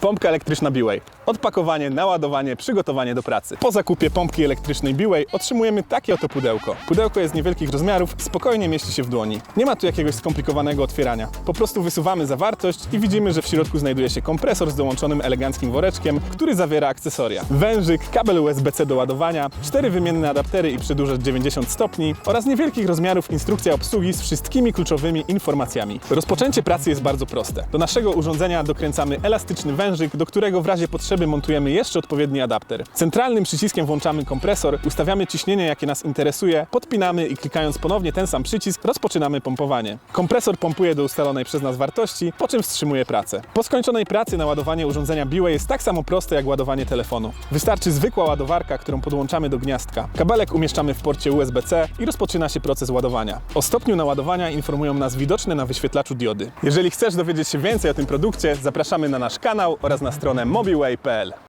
Pompka elektryczna Biway. Odpakowanie, naładowanie, przygotowanie do pracy. Po zakupie pompki elektrycznej Biway otrzymujemy takie oto pudełko. Pudełko jest niewielkich rozmiarów, spokojnie mieści się w dłoni. Nie ma tu jakiegoś skomplikowanego otwierania. Po prostu wysuwamy zawartość i widzimy, że w środku znajduje się kompresor z dołączonym eleganckim woreczkiem, który zawiera akcesoria. Wężyk, kabel USB-C do ładowania, cztery wymienne adaptery i przedłużacz 90 stopni oraz niewielkich rozmiarów instrukcja obsługi z wszystkimi kluczowymi informacjami. Rozpoczęcie pracy jest bardzo proste. Do naszego urządzenia dokręcamy elastyczny wężyk, do którego w razie potrzeby montujemy jeszcze odpowiedni adapter. Centralnym przyciskiem włączamy kompresor, ustawiamy ciśnienie, jakie nas interesuje, podpinamy i klikając ponownie ten sam przycisk, rozpoczynamy pompowanie. Kompresor pompuje do ustalonej przez nas wartości, po czym wstrzymuje pracę. Po skończonej pracy naładowanie urządzenia Biway jest tak samo proste jak ładowanie telefonu. Wystarczy zwykła ładowarka, którą podłączamy do gniazdka. Kabelek umieszczamy w porcie USB-C i rozpoczyna się proces ładowania. O stopniu naładowania informują nas widoczne na wyświetlaczu diody. Jeżeli chcesz dowiedzieć się więcej o tym produkcie, zapraszamy na nasz kanał oraz na stronę pijlen.